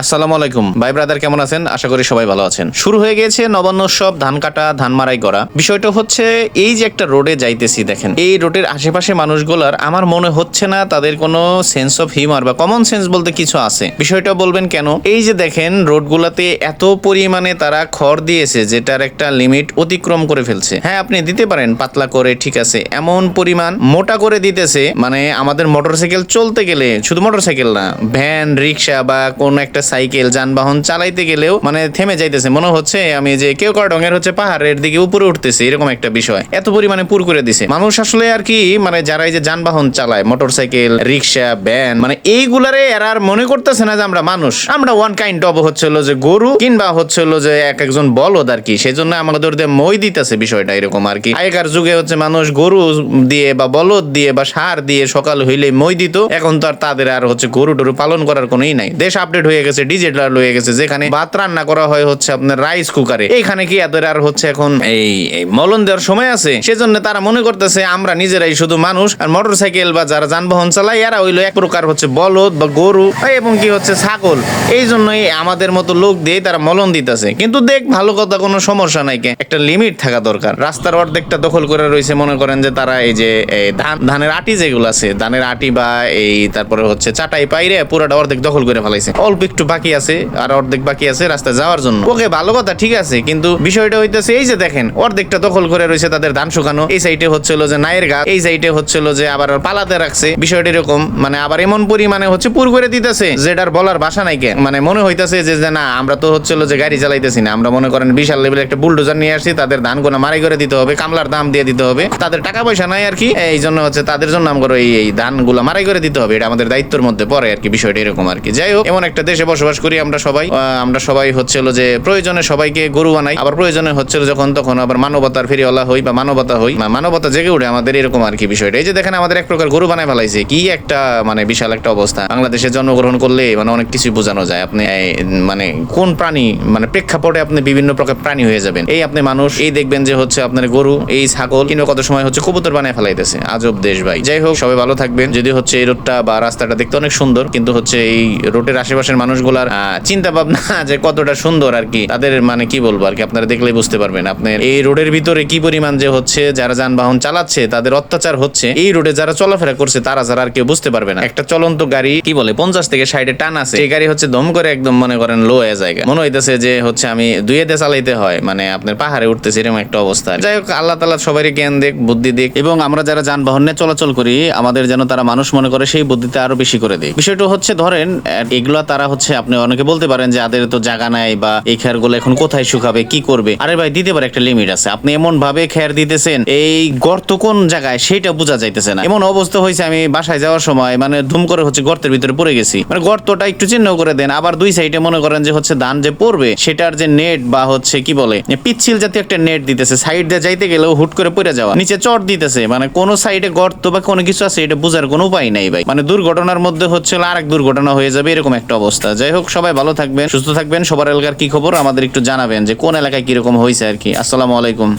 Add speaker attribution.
Speaker 1: আসসালামু আলাইকুম। ভাই ব্রাদার, কেমন আছেন? আশা করি সবাই ভালো আছেন। শুরু হয়ে গেছে নবান্ন উৎসব ধান কাটা, ধান মারাই করা। বিষয়টা হচ্ছে, এই যে একটা রোডে যাইতেছি, দেখেন, এই রোডের আশেপাশে মানুষগুলার আমার মনে হচ্ছে না তাদের কোনো সেন্স অফ হিউমার বা কমন সেন্স বলতে কিছু আছে। বিষয়টা বলবেন কেন? এই যে দেখেন, রোডগুলাতে এত পরিমাণে তারা খড় দিয়েছে, যেটার একটা লিমিট অতিক্রম করে ফেলছে। হ্যাঁ আপনি দিতে পারেন, পাতলা করে, ঠিক আছে, এমন পরিমাণ মোটা করে দিতেছে মানে আমাদের মোটরসাইকেল চলতে গেলে, শুধু মোটরসাইকেল না ভ্যান রিক্সা বা কোন একটা সাইকেল, যানবাহন চালাইতে গেলেও মানে থেমে যাইতেছে। মনে হচ্ছে আমি যে কেউ কারডঙের হচ্ছে পাহাড়ের দিকে উপরে উঠতেছে, এরকম একটা বিষয়। এত পরিমাণে পুর করে দিছে। মানুষ আসলে আর কি মানে যারা এই যে যানবাহন চালায়, মোটরসাইকেল, রিক্সা, ভ্যান মানে এইগুলারে এরা আর মনে করতেছে না যে আমরা মানুষ। আমরা ওয়ান কাইন্ড অফ হচ্ছিল যে গরু, কিংবা হচ্ছিল যে এক একজন বলদ আর কি। সেই জন্য আমাদের দিয়ে মই দিতেছে বিষয়টা এরকম আর কি। আগেকার যুগে হচ্ছে মানুষ গরু দিয়ে বা বলদ দিয়ে বা সার দিয়ে সকাল হইলে মই দিত। এখন তো আর তাদের আর হচ্ছে গরু টরু পালন করার কোনোই নাই। দেশ আপডেট হয়ে গেছে। ডিজিটাল হয়ে গেছে, যেখানে ভাত রান্না করা হয় হচ্ছে আপনার রাইস কুকারে এইখানে কি এদের আর হচ্ছে এখন এই মলন দেওয়ার সময় আছে? সেজন্য তারা মনে করতেছে, আমরা নিজেরাই শুধু মানুষ, আর মোটরসাইকেল বা যারা যানবাহন চালায়, এরা হইল এক প্রকার হচ্ছে বলদ বা গরু, এবং কি হচ্ছে ছাগল। এই জন্যই আমাদের মতো লোক দিয়ে তারা মলন দিতেছে। কিন্তু দেখ, ভালো কথা, কোনো সমস্যা নাই কে। একটা লিমিট থাকা দরকার। রাস্তার অর্ধেকটা দখল করে রয়েছে, মনে করেন যে তারা এই যে ধান, ধানের আটি যেগুলো আছে, ধানের আটি বা এই, তারপরে হচ্ছে চাটাই পাইরে পুরোটা অর্ধেক দখল করে ফেলাইছে। অল্প একটু বাকি আছে, আর অর্ধেক বাকি আছে রাস্তায় যাওয়ার জন্য। ওকে, ভালো কথা, ঠিক আছে, কিন্তু বিষয়টা হইতেছে এই যে দেখেন, অর্ধেকটা দখল করে রয়েছে তাদের ধান শুকানো। এই সাইডে হচ্ছিল যে নায়ের গাছ, এই সাইডে হচ্ছিল যে আবার পালাতে রাখছে। বিষয়টা এরকম মানে আবার এমন পরিমাণে হচ্ছে পুর করে দিতেছে, যেটার বলার ভাষা নাই কে। মানে মনে হইতাছে যে না, আমরা তো হচ্ছিল যে গাড়ি চালাইতেছি না। আমরা মনে করেন বিশাল লেভেলের একটা বুলডোজার নিয়ে আসছি, তাদের ধান গোনা মারাই করে দিতে হবে, কামলার দাম দিয়ে দিতে হবে। তাদের টাকা পয়সা নাই আর কি, এই জন্য হচ্ছে তাদের জন্য আমরা এই ধানগুলো মারাই করে দিতে হবে। এটা আমাদের দায়িত্বের মধ্যে পড়ে আর কি, বিষয়টা এরকম আর কি। যাই হোক, এমন একটা দেশে বসবাস করি আমরা সবাই। আমরা সবাই হচ্ছিল যে প্রয়োজনে সবাইকে গরু বানাই, আবার প্রয়োজনে হচ্ছিল যখন তখন আবার মানবতার ফেরিওয়ালা হই বা মানবতা হই। মানবতা জেগে উঠে আমাদের এরকম আর কি বিষয়টা। এই যে দেখেন আমাদের এক প্রকার গরু বানায় ফেলাইছে, কি একটা মানে বিশাল একটা অবস্থা। বাংলাদেশে জন্মগ্রহণ করলে মানে অনেক কিছু বোঝানো যায়। আপনি মানে কোন প্রাণী মানে প্রেক্ষাপটে আপনি বিভিন্ন প্রকার প্রাণী হয়ে যাবেন। এই আপনি মানুষ, এই দেখবেন যে হচ্ছে আপনার গরু, এই ছাগল, কিংবা কত সময় হচ্ছে কবুতর বানায় ফেলাইতেছে। আজব দেশ ভাই। যাই হোক, সবাই ভালো থাকবেন। যদি হচ্ছে এই রোডটা বা রাস্তাটা দেখতে অনেক সুন্দর, কিন্তু হচ্ছে এই রোডের আশেপাশের মানুষগুলার চিন্তা ভাবনা যে কতটা সুন্দর আর কি, তাদের মানে কি বলব আর কি, আপনারা দেখলেই বুঝতে পারবেন। আপনার এই রোডের ভিতরে কি পরিমাণ যে হচ্ছে, যারা যানবাহন চালাচ্ছে, তাদের অত্যাচার হচ্ছে, এই রোডে যারা চলাফেরা করছে, তারা যারা আর কেউ বুঝতে পারবে না। একটা চলন্ত গাড়ি, কি বলে, পঞ্চাশ থেকে ষাটে টান আছে। এই গাড়ি হচ্ছে দম করে একদম মনে করেন লো হয়ে জায়গা। মনে হইতেছে যে হচ্ছে আমি দুইয়েতে চালাইতে হয় মানে আপনার পাহাড়ে উঠতেছে, এরকম একটা অবস্থা। যাই হোক, আল্লাহ তালা সবারই জ্ঞান দেখ, বুদ্ধি দিক এবং আমরা যারা যানবাহন নিয়ে চলাচল করি, আমাদের যেন তারা মানুষ মনে করে, সেই বুদ্ধিতে আরও বেশি করে দিক বিষয়টা হচ্ছে, ধরেন, এগুলা তারা হচ্ছে আপনি অনেকে বলতে পারেন যে আদের তো জায়গা নাই বা এই খেয়ারগুলো এখন কোথায় শুকাবে, কি করবে? আরে ভাই দিতে পারে একটা লিমিট আছে। আপনি এমন ভাবে খেয়ার দিতেছেন, এই গর্ত কোন জায়গায় সেটা বোঝা যাইতেছে না। এমন অবস্থা হয়েছে, আমি বাসায় যাওয়ার সময় মানে ধুম করে হচ্ছে গর্তের ভিতরে পড়ে গেছি। মানে গর্তটা একটু চিহ্ন করে দেন। আবার দুই সাইডে মনে করেন যে হচ্ছে ধান যে পড়বে, সেটার যে নেট বা হচ্ছে কি বলে পিচ্ছিল জাতীয় একটা নেট দিতেছে। সাইড দিয়ে যাইতে গেলেও হুট করে পড়ে যাওয়া। নিচে চট দিতেছে। মানে কোন সাইডে গর্ত বা কোনো কিছু আছে, এটা বোঝার কোনো উপায় নাই ভাই। মানে দুর্ঘটনার মধ্যে হচ্ছে আরেক দুর্ঘটনা হয়ে যাবে, এরকম একটা অবস্থা। যাই হোক, সবাই ভালো থাকবেন, সুস্থ থাকবেন। সবার এলাকার কি খবর আমাদের একটু জানাবেন যে কোন এলাকায় কীরকম হয়েছে আর কি। আসসালামু আলাইকুম।